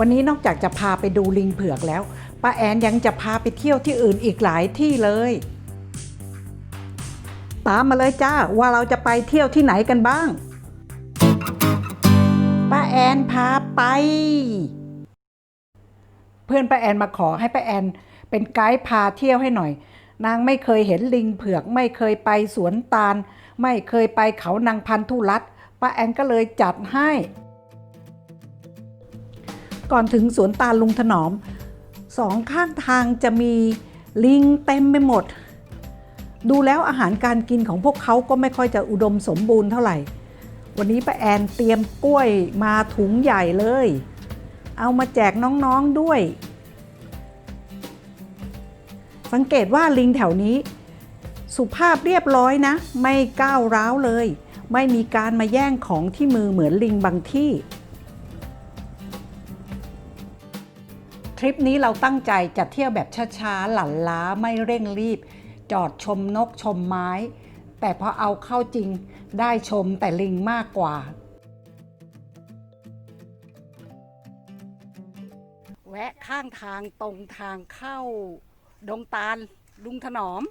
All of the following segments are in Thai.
วันนี้นอกจากจะพาไปดูลิงเผือกแล้ว ป้าแอนยังจะพาไปเที่ยวที่อื่นอีกหลายที่เลย ตามมาเลยจ้าว่าเราจะไปเที่ยวที่ไหนกันบ้าง ป้าแอนพาไป เพื่อนป้าแอนมาขอให้ป้าแอนเป็นไกด์พาเที่ยวให้หน่อย นางไม่เคยเห็นลิงเผือก ไม่เคยไปสวนตาล ไม่เคยไปเขานางพันธุรัตป้าแอนก็เลยจัดให้ ก่อนถึงสวนตาลลุงถนอมสองข้างทางจะมีลิงเต็มไปหมด ดูแล้วอาหารการกินของพวกเขาก็ไม่ค่อยจะอุดมสมบูรณ์เท่าไหร่ วันนี้ป้าแอนเตรียมกล้วยมาถุงใหญ่เลย เอามาแจกน้องๆด้วย สังเกตว่าลิงแถวนี้ สุภาพเรียบร้อยนะ ไม่ก้าวร้าวเลย ไม่มีการมาแย่งของที่มือเหมือนลิงบางที่ ทริปนี้เราตั้งใจจะเที่ยวแบบช้าๆ หลั่นล้าไม่เร่งรีบ จอดชมนกชมไม้ แต่พอเอาเข้าจริงได้ชมแต่ลิงมากกว่า แวะข้างทางตรงทางเข้า ดงตาลลุงถนอม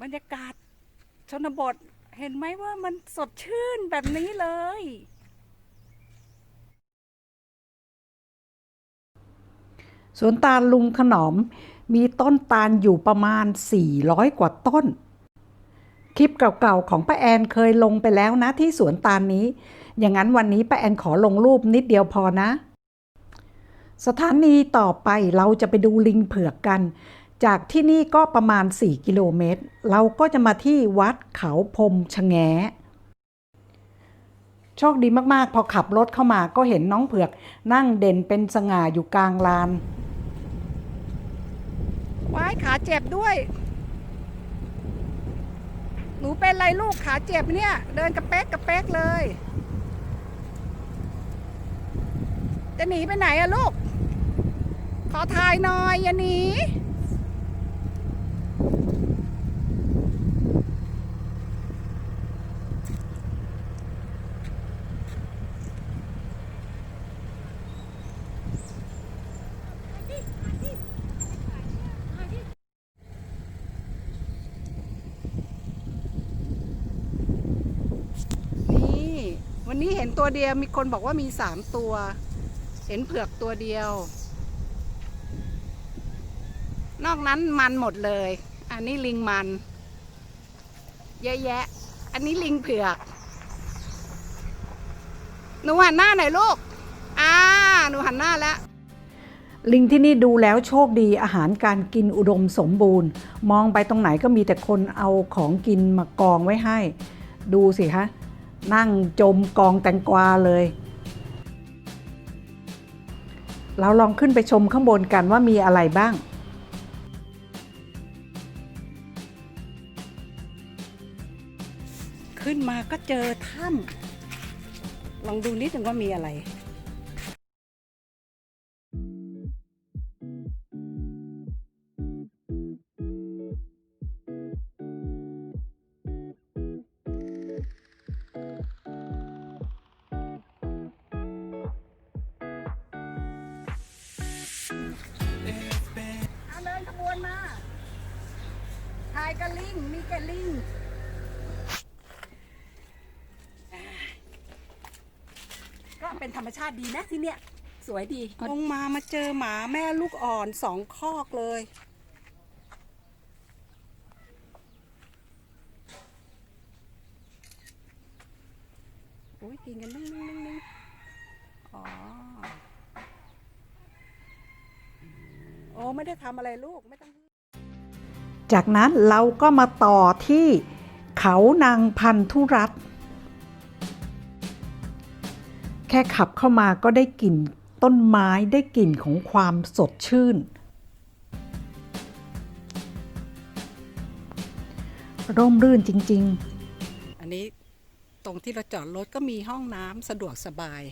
บรรยากาศชนบทเห็นไหมว่ามันสดชื่นแบบนี้เลย สวนตาลลุงขนอมมีต้นตาลอยู่ประมาณ 400 กว่าต้น คลิปเก่าๆของป้าแอนเคยลงไปแล้วนะที่สวนตาลนี้ อย่างนั้นวันนี้ป้าแอนขอลงรูปนิดเดียวพอนะ สถานีต่อไปเราจะไปดูลิงเผือกกัน จากที่นี่ก็ประมาณ 4 กิโลเมตร เราก็จะมาที่วัดเขาพรมชะแงโชคดีมากๆ พอขับรถเข้ามาก็เห็นน้องเผือกนั่งเด่นเป็นสง่าอยู่กลางลานายขาเจ็บด้วย หนูเป็นไรลูกขาเจ็บเนี่ย เดินกระเป๊กกระเป๊กเลย จะหนีไปไหนอะลูก ขอทายหน่อยอย่าหนี วันนี้เห็นตัวเดียวมีคนบอกว่ามีสามตัว เห็นเผือกตัวเดียว นอกนั้นมันหมดเลย อันนี้ลิงมัน เยอะแยะ อันนี้ลิงเผือก หนูหันหน้าหน่อยลูก อ่า หนูหันหน้าแล้วลิงที่นี่ดูแล้วโชคดีอาหารการกินอุดมสมบูรณ์ มองไปตรงไหนก็มีแต่คนเอาของกินมากองไว้ให้ ดูสิคะ นั่งจมกองแตงกวาเลย เราลองขึ้นไปชมข้างบนกันว่ามีอะไรบ้าง ขึ้นมาก็เจอถ้ำลองดูนิดนึงว่ามีอะไร เอาเดินขบวนมา ถ่ายกับลิง มีแกลิงก็เป็นธรรมชาติดีนะที่เนี้ยสวยดี ลงมามาเจอหมาแม่ลูกอ่อนสองคอกเลย อุ้ยกินกันนึ่งนึ่งนึ่งนึ่งอ๋อ โอ้ ไม่ได้ทำอะไรลูกไม่ต้องจากนั้นเราก็มาต่อที่เขานางพันธุรัตน์แค่ขับเข้ามาก็ได้กลิ่นต้นไม้ได้กลิ่นของความสดชื่น ร่มรื่นจริง ๆ อันนี้ตรงที่เราจอดรถก็มีห้องน้ำสะดวกสบาย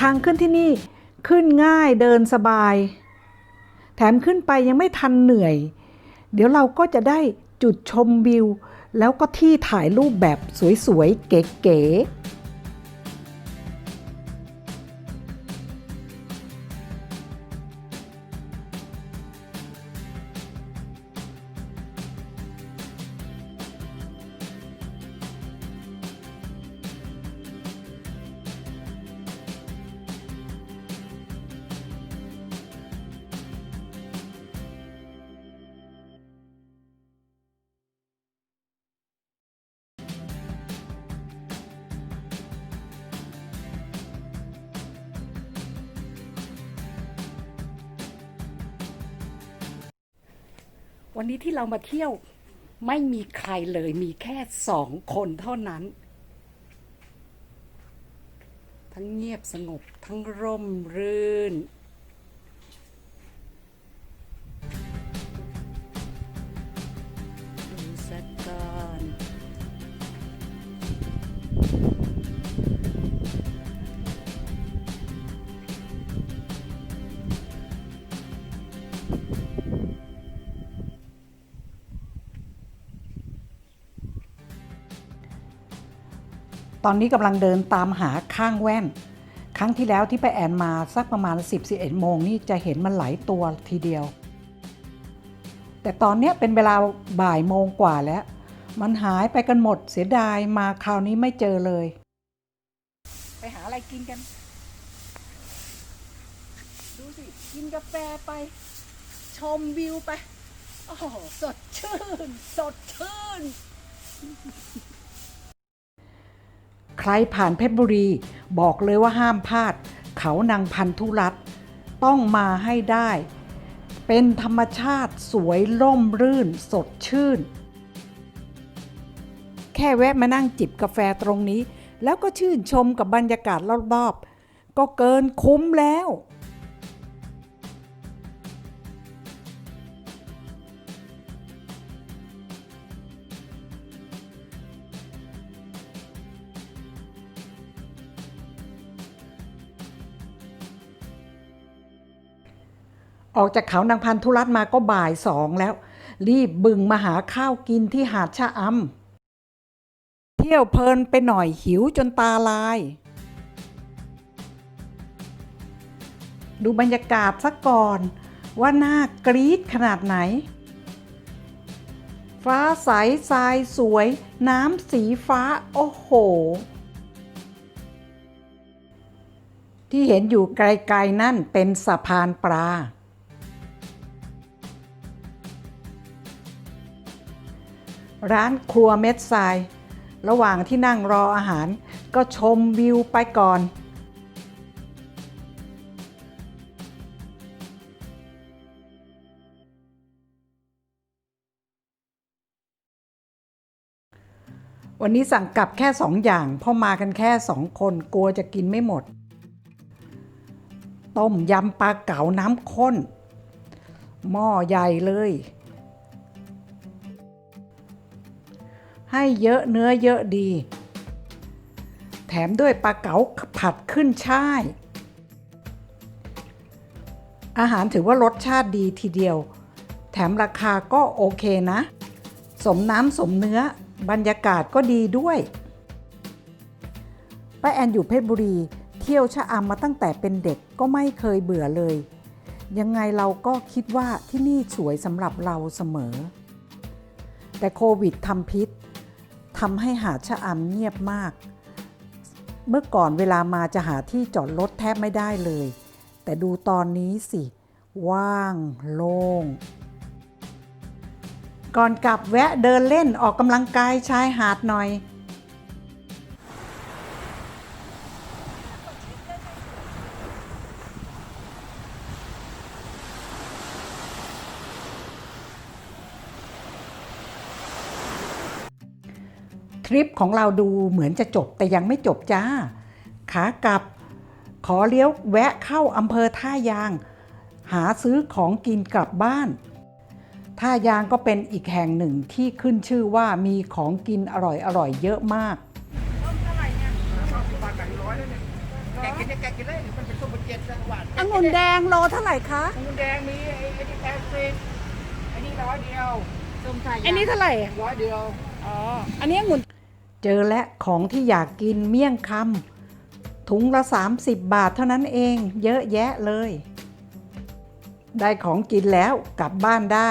ทางขึ้นที่นี่ขึ้นง่ายเดินสบาย แถมขึ้นไปยังไม่ทันเหนื่อย เดี๋ยวเราก็จะได้จุดชมวิว แล้วก็ที่ถ่ายรูปแบบสวยๆ เก๋ๆ วันนี้ที่เรามาเที่ยวไม่มีใครเลยมีแค่สองคนเท่านั้น ทั้งเงียบสงบทั้งร่มรื่น ดูสักก่ ตอนนี้กำลังเดินตามหาข้างแว่น ครั้งที่แล้วที่ไปแอนมาสักประมาณ 10-11 โมงนี่จะเห็นมันหลายตัวทีเดียว แต่ตอนนี้เป็นเวลาบ่ายโมงกว่าแล้ว มันหายไปกันหมดเสียดายมาคราวนี้ไม่เจอเลย ไปหาอะไรกินกัน ดูสิ กินกาแฟไป ชมวิวไป โอ้โหสดชื่น สดชื่น รผ่านเพชรบุรี บอกเลยว่าห้ามพลาด เขานางพันธุรัตน์ต้องมาให้ได้ เป็นธรรมชาติสวยร่มรื่นสดชื่น แค่แวะมานั่งจิบกาแฟตรงนี้ แล้วก็ชื่นชมกับบรรยากาศรอบๆ ก็เกินคุ้มแล้ว ออกจากเขานางพันธุรัตมาก็บ่ายสองแล้ว รีบบึงมาหาข้าวกินที่หาดชะอำเที่ยวเพลินไปหน่อยหิวจนตาลาย ดูบรรยากาศซะก่อน ว่าน่ากรี๊ดขนาดไหน ฟ้าใสทรายสวย น้ำสีฟ้า โอ้โหที่เห็นอยู่ไกลๆนั่นเป็นสะพานปลา ร้านครัวเม็ดทราย ระหว่างที่นั่งรออาหารก็ชมวิวไปก่อนวันนี้สั่งกลับแค่สองอย่างเพราะมากันแค่สองคนกลัวจะกินไม่หมด ต้มยำปลาเก๋าน้ำข้น หม้อใหญ่เลย ให้เยอะเนื้อเยอะดี แถมด้วยปลาเก๋าผัดขึ้นช่าย อาหารถือว่ารสชาติดีทีเดียว แถมราคาก็โอเคนะ สมน้ำสมเนื้อบรรยากาศก็ดีด้วยป้าแอนอยู่เพชรบุรี เที่ยวชะอำมาตั้งแต่เป็นเด็กก็ไม่เคยเบื่อเลย ยังไงเราก็คิดว่าที่นี่สวยสำหรับเราเสมอ แต่โควิดทำพิษ ทำให้หาดชะอำเงียบมาก เมื่อก่อนเวลามาจะหาที่จอดรถแทบไม่ได้เลย แต่ดูตอนนี้สิ ว่าง โล่ง ก่อนกลับแวะเดินเล่นออกกำลังกายชายหาดหน่อย ทริปของเราดูเหมือนจะจบแต่ยังไม่จบจ้า ขากลับขอเลี้ยวแวะเข้าอำเภอท่ายาง หาซื้อของกินกลับบ้าน ท่ายางก็เป็นอีกแห่งหนึ่งที่ขึ้นชื่อว่ามีของกินอร่อยๆเยอะมากถ้าแกะกินได้แกะกินเลยมันเป็นส้มเจ็ดจังหวัดองุ่นแดงโลเท่าไหร่คะองุ่นแดงมีไอ้ไอ้นี่แปดสิบไอ้นี่ร้อยเดียวส้มไทยอันนี้เท่าไหร่ ร้อยเดียว อ๋อ อันนี้องุ่น เจอและของที่อยากกินเมี่ยงคำถุงละ 30 บาทเท่านั้นเองเยอะแยะเลย ได้ของกินแล้วกลับบ้านได้